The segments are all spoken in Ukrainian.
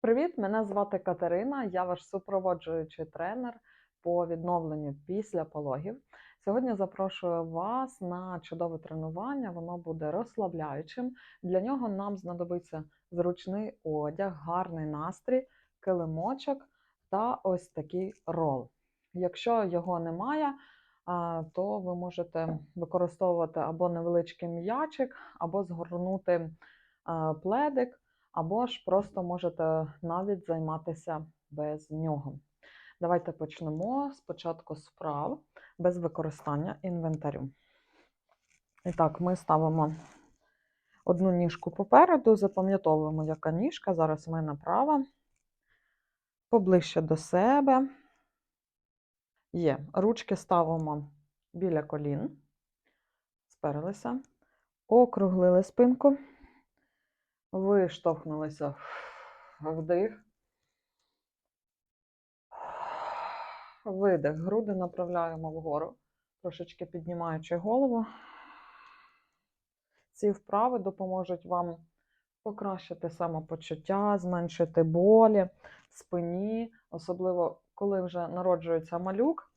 Привіт, мене звати Катерина, я ваш супроводжуючий тренер по відновленню після пологів. Сьогодні запрошую вас на чудове тренування, воно буде розслабляючим. Для нього нам знадобиться зручний одяг, гарний настрій, килимочок та ось такий рол. Якщо його немає, то ви можете використовувати або невеличкий м'ячик, або згорнути пледик або ж просто можете навіть займатися без нього. Давайте почнемо спочатку з вправ без використання інвентарю. І так, ми ставимо одну ніжку попереду, запам'ятовуємо, яка ніжка. Зараз в мене права, поближче до себе. Є. Ручки ставимо біля колін, сперлися, округлили спинку. Виштовхнулися вдих. Видих. Груди направляємо вгору, трошечки піднімаючи голову. Ці вправи допоможуть вам покращити самопочуття, зменшити болі в спині, особливо коли вже народжується малюк.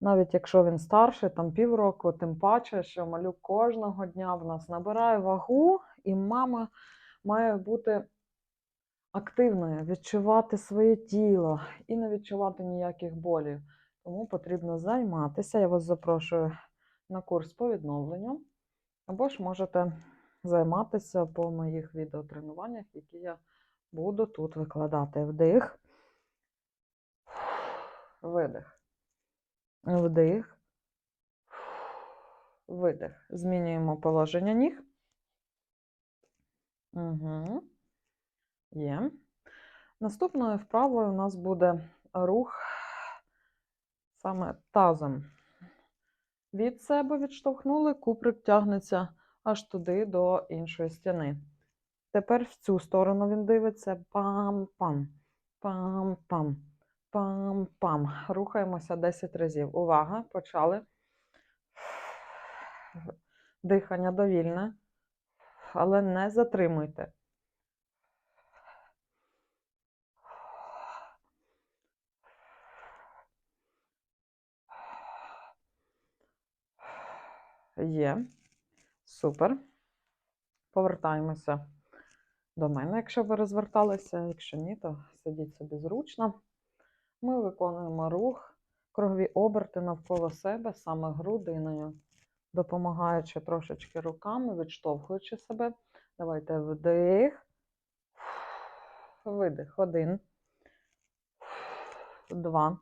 Навіть якщо він старший, там півроку, тим паче, що малюк кожного дня в нас набирає вагу, і мама має бути активною, відчувати своє тіло і не відчувати ніяких болів. Тому потрібно займатися. Я вас запрошую на курс по відновленню. Або ж можете займатися по моїх відеотренуваннях, які я буду тут викладати. Вдих, видих, вдих, видих. Змінюємо положення ніг. Угу. Є. Наступною вправою у нас буде рух саме тазом. Від себе відштовхнули, куприк тягнеться аж туди до іншої стіни. Тепер в цю сторону він дивиться пам-пам, пам-пам, пам-пам. Рухаємося 10 разів. Увага, почали. Дихання довільне але не затримуйте. Є. Супер. Повертаємося до мене, якщо ви розверталися. Якщо ні, то сидіть собі зручно. Ми виконуємо рух, кругові оберти навколо себе, саме грудиною допомагаючи трошечки руками, відштовхуючи себе. Давайте вдих, видих. Один, два,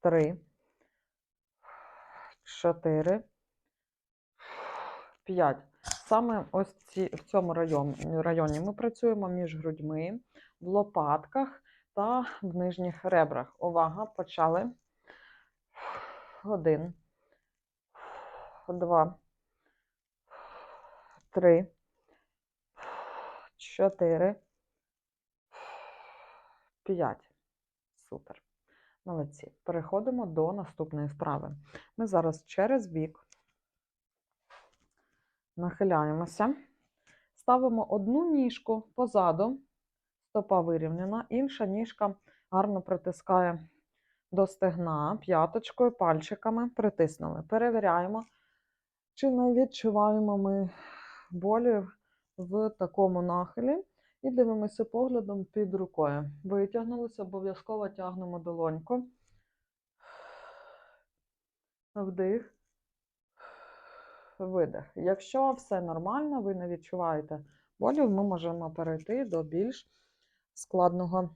три, чотири, п'ять. Саме ось ці, в цьому районі, районі ми працюємо між грудьми, в лопатках та в нижніх ребрах. Увага, почали. Один, два, три, чотири, п'ять. Супер. Молодці. Переходимо до наступної вправи. Ми зараз через бік нахиляємося, ставимо одну ніжку позаду, стопа вирівняна, інша ніжка гарно притискає до стегна п'яточкою, пальчиками притиснули. Перевіряємо, чи не відчуваємо ми болі в такому нахилі. І дивимося поглядом під рукою. Витягнулися, обов'язково тягнемо долоньку. Вдих, видих. Якщо все нормально, ви не відчуваєте болів, ми можемо перейти до більш складного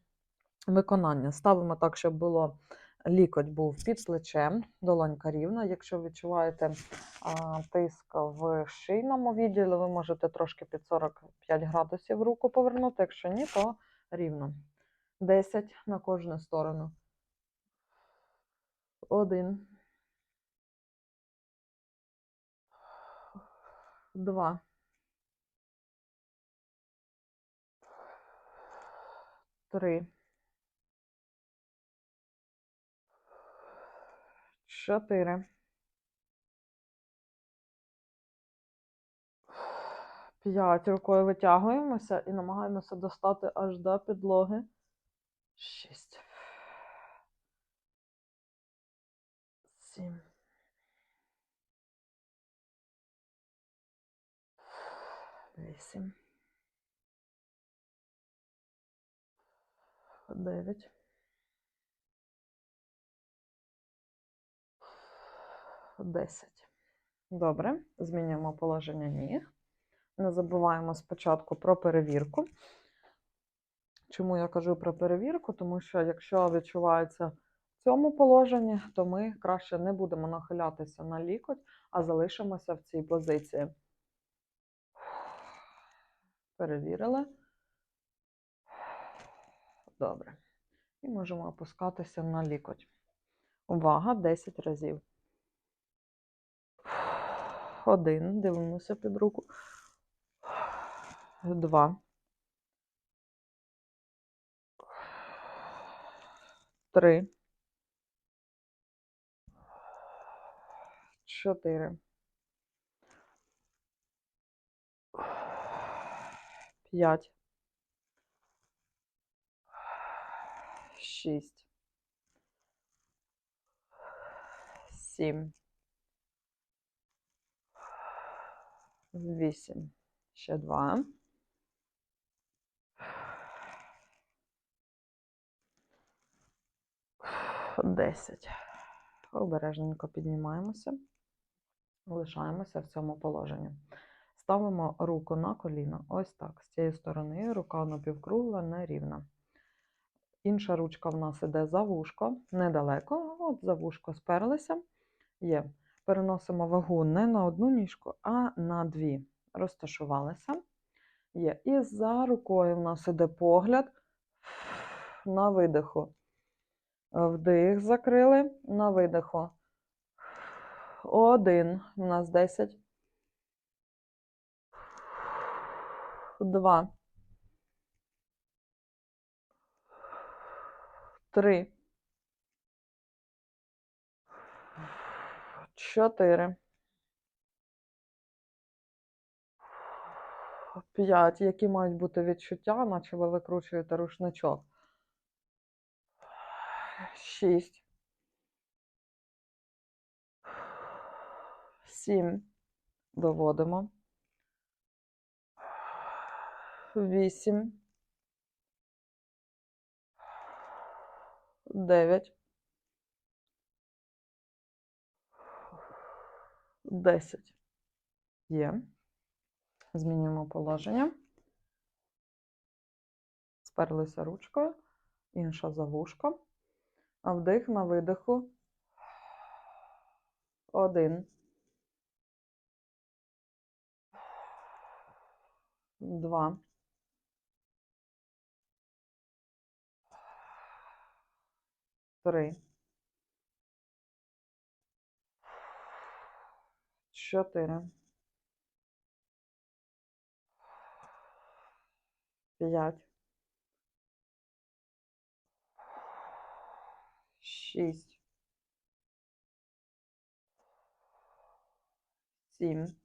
виконання. Ставимо так, щоб було лікоть був під плечем, долонька рівна. Якщо відчуваєте а, тиск в шийному відділі, ви можете трошки під 45 градусів руку повернути. Якщо ні, то рівно. 10 на кожну сторону. Один. Два. Три. Чотири, П'ять. Рукою витягуємося і намагаємося достати аж до підлоги. Шість. Сім. Вісім. Дев'ять. Десять. Добре, змінюємо положення ніг. Не забуваємо спочатку про перевірку. Чому я кажу про перевірку? Тому що якщо відчувається в цьому положенні, то ми краще не будемо нахилятися на лікоть, а залишимося в цій позиції. Перевірили. Добре. І можемо опускатися на лікоть. Увага, 10 разів. Один. Дивимося під руку. Два. Три. Чотири. П'ять. Шість. Сім. Вісім. Ще два. Десять. Обережненько піднімаємося. Лишаємося в цьому положенні. Ставимо руку на коліно. Ось так. З цієї сторони рука напівкругла, нерівна. Інша ручка в нас іде за вушко, недалеко. От за вушко сперлися. Є. Переносимо вагу не на одну ніжку, а на дві. Розташувалися. Є. І за рукою в нас іде погляд на видиху. Вдих закрили, на видиху. Один. У нас 10. Два. Три. Чотири. П'ять. Які мають бути відчуття, наче ви викручуєте рушничок. Шість. Сім. Доводимо. Вісім. Дев'ять. Десять. Є. Змінюємо положення. Сперлися ручкою, інша за вушко. А вдих на видиху. Один. Два. Три. Чотири. П'ять. Шість. Сім.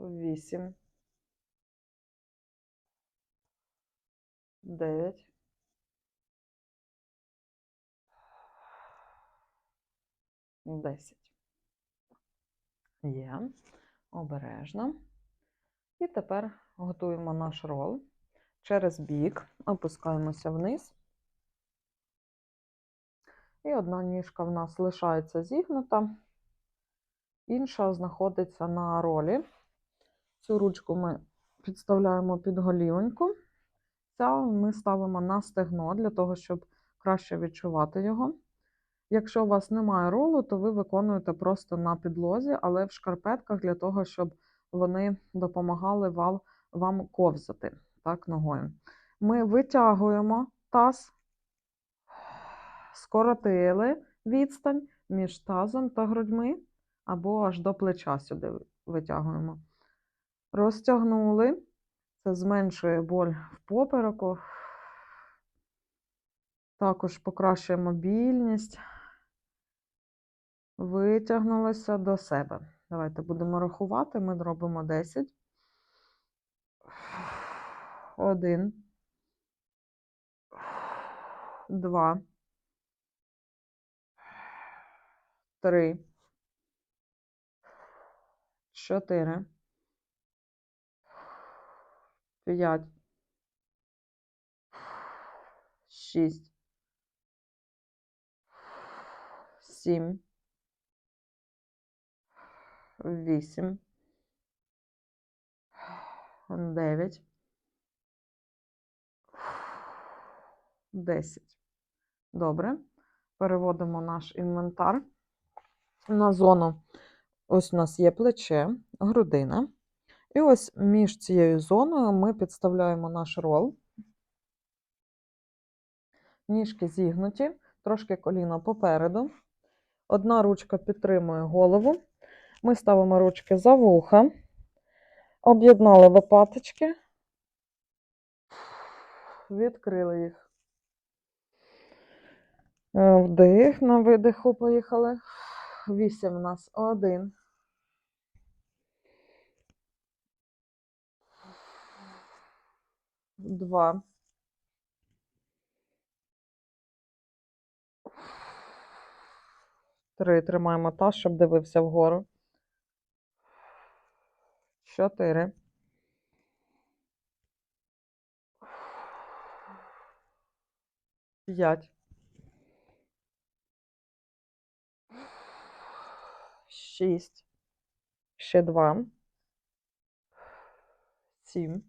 Вісім. Дев'ять. Десять. Є. Обережно. І тепер готуємо наш рол. Через бік опускаємося вниз. І одна ніжка в нас лишається зігнута, інша знаходиться на ролі. Цю ручку ми підставляємо під голівоньку. Ця ми ставимо на стегно для того, щоб краще відчувати його. Якщо у вас немає ролу, то ви виконуєте просто на підлозі, але в шкарпетках для того, щоб вони допомагали вам, вам ковзати так, ногою. Ми витягуємо таз, скоротили відстань між тазом та грудьми, або аж до плеча сюди витягуємо. Розтягнули, це зменшує боль в попереку, також покращує мобільність, витягнулися до себе. Давайте будемо рахувати. Ми робимо 10. Один. Два. Три. Чотири. П'ять. Шість. Сім. Вісім. Дев'ять. Десять. Добре. Переводимо наш інвентар на зону. Ось у нас є плече, грудина. І ось між цією зоною ми підставляємо наш рол. Ніжки зігнуті, трошки коліно попереду. Одна ручка підтримує голову. Ми ставимо ручки за вуха, об'єднали лопаточки, відкрили їх. Е, Вдих на видиху, поїхали. Вісім у нас. Один. Два. Три. Тримаємо таз, щоб дивився вгору. Чотири. П'ять. Шість. Ще два. Сім.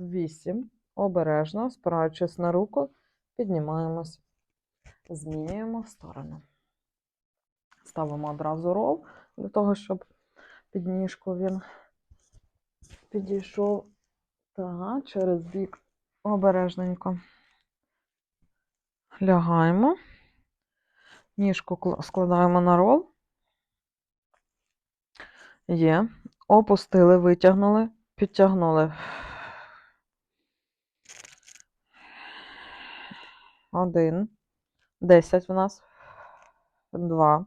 Вісім. Обережно, спираючись на руку, піднімаємось, змінюємо сторону. Ставимо одразу рол для того, щоб під ніжку він підійшов та через бік обережненько. Лягаємо, ніжку складаємо на рол. Є. Опустили, витягнули, підтягнули. Один. Десять в нас. Два.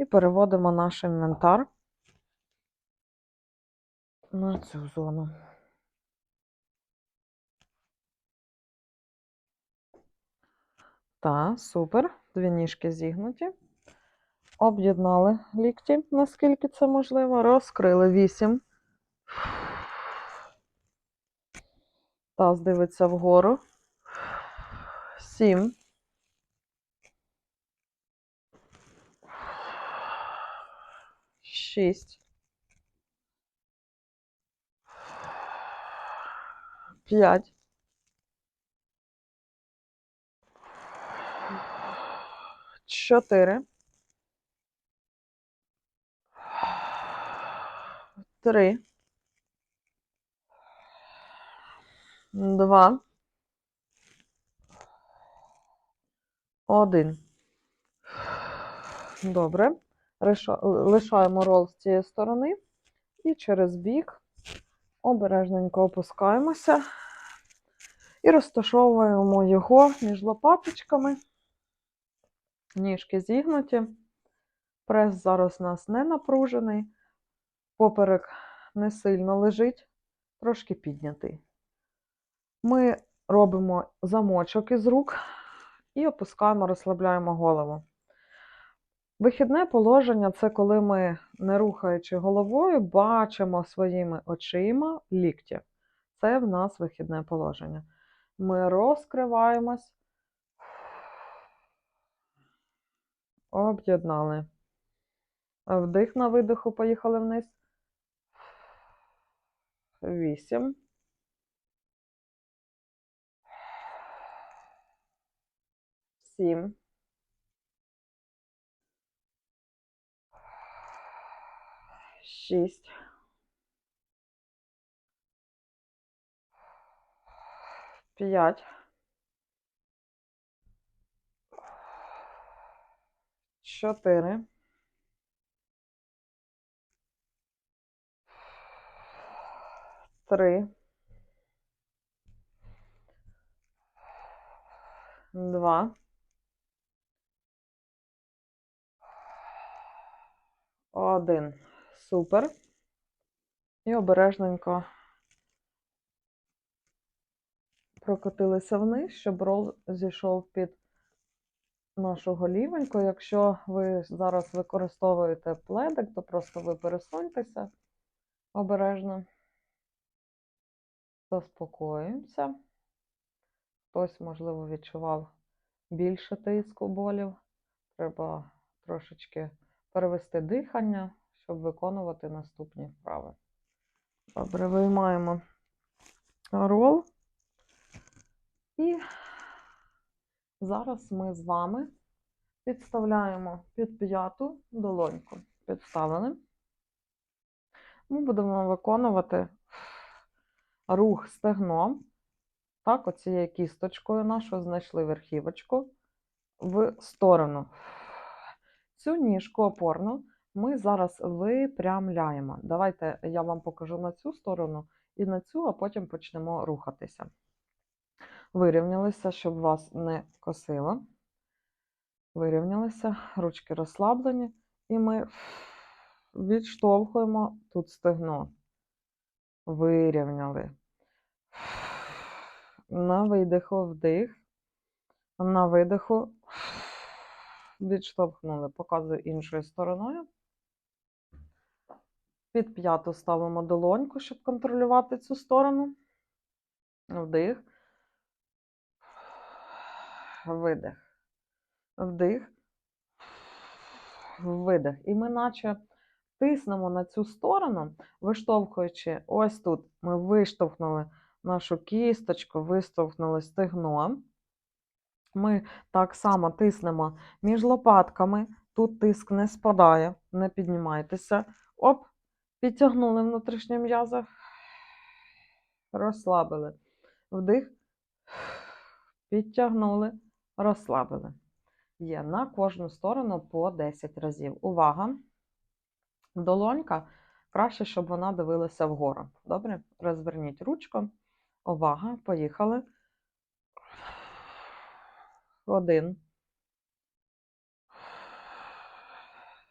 І переводимо наш інвентар на цю зону. Так, супер. Дві ніжки зігнуті. Об'єднали лікті, наскільки це можливо. Розкрили вісім. Таз дивиться вгору. Сім. Шість. П'ять. Чотири. Три. Два. Один. Добре. Лишаємо рол з цієї сторони і через бік обережненько опускаємося і розташовуємо його між лопаточками. Ніжки зігнуті. Прес зараз у нас не напружений. Поперек не сильно лежить, трошки піднятий. Ми робимо замочок із рук і опускаємо, розслабляємо голову. Вихідне положення це коли ми, не рухаючи головою, бачимо своїми очима лікті. Це в нас вихідне положення. Ми розкриваємось, об'єднали. Вдих на видиху, поїхали вниз. Вісім. сім, шість, п'ять, чотири, три, два, один. Супер. І обережненько прокотилися вниз, щоб рол зійшов під нашу голівеньку. Якщо ви зараз використовуєте пледик, то просто ви пересуньтеся обережно. Заспокоїмося. Хтось, можливо, відчував більше тиску болів. Треба трошечки перевести дихання, щоб виконувати наступні вправи. Добре, виймаємо рол. І зараз ми з вами підставляємо під п'яту долоньку. Підставили. Ми будемо виконувати рух стегном. Так, оцією кісточкою нашою знайшли верхівочку в сторону. Цю ніжку опорну ми зараз випрямляємо. Давайте я вам покажу на цю сторону і на цю, а потім почнемо рухатися. Вирівнялися, щоб вас не косило. Вирівнялися, ручки розслаблені, і ми відштовхуємо тут стегно. Вирівняли. На видиху вдих, на видиху відштовхнули. Показую іншою стороною. Під п'яту ставимо долоньку, щоб контролювати цю сторону. Вдих. Видих. Вдих. Видих. І ми наче тиснемо на цю сторону, виштовхуючи ось тут. Ми виштовхнули нашу кісточку, виштовхнули стегно. Ми так само тиснемо між лопатками. Тут тиск не спадає, не піднімайтеся. Оп, підтягнули внутрішнє м'язо. Розслабили. Вдих. Підтягнули, розслабили. Є на кожну сторону по 10 разів. Увага! Долонька краще, щоб вона дивилася вгору. Добре? Розверніть ручку. Увага, поїхали. Один.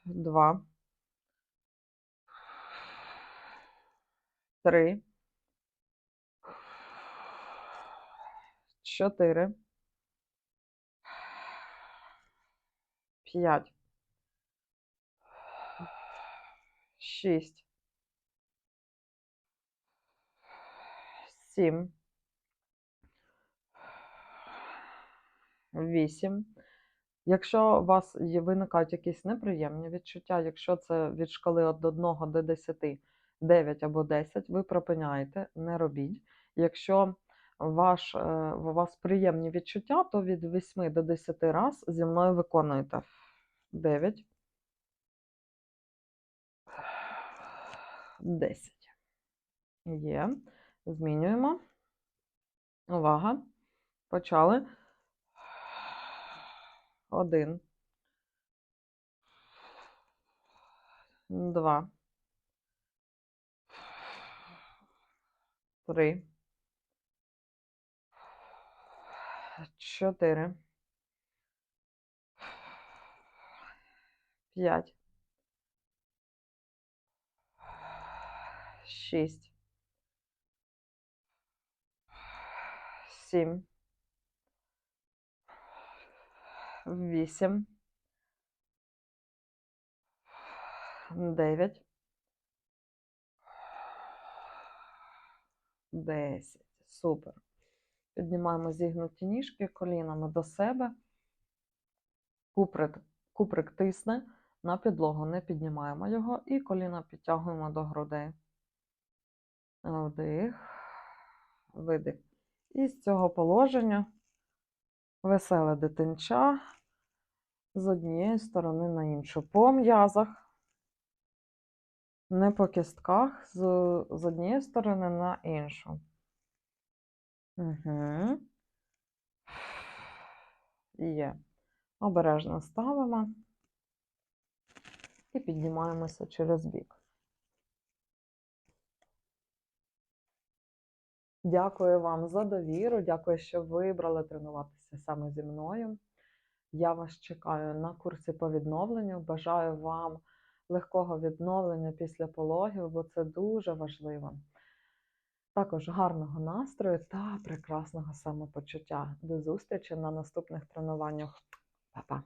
Два. Три. Чотири. П'ять. Шість. Сім. Вісім. Якщо у вас виникають якісь неприємні відчуття, якщо це від шкали від 1 до 10, 9 або 10, ви припиняєте, не робіть. Якщо ваш, е, у вас приємні відчуття, то від 8 до 10 раз зі мною виконуєте. 9. 10. Є. Змінюємо. Увага. Почали. Один. Два. Три. Чотири. П'ять. Шість. Сім. Вісім. Дев'ять. Десять. Супер. Піднімаємо зігнуті ніжки колінами до себе. Куприк, куприк тисне на підлогу, не піднімаємо його і коліна підтягуємо до грудей. Вдих, видих. І з цього положення Веселе дитинча з однієї сторони на іншу. По м'язах, не по кістках, з, з однієї сторони на іншу. Угу. Є. Обережно ставимо і піднімаємося через бік. Дякую вам за довіру. Дякую, що вибрали тренуватися саме зі мною. Я вас чекаю на курсі по відновленню. Бажаю вам легкого відновлення після пологів, бо це дуже важливо. Також гарного настрою та прекрасного самопочуття. До зустрічі на наступних тренуваннях. Па-па!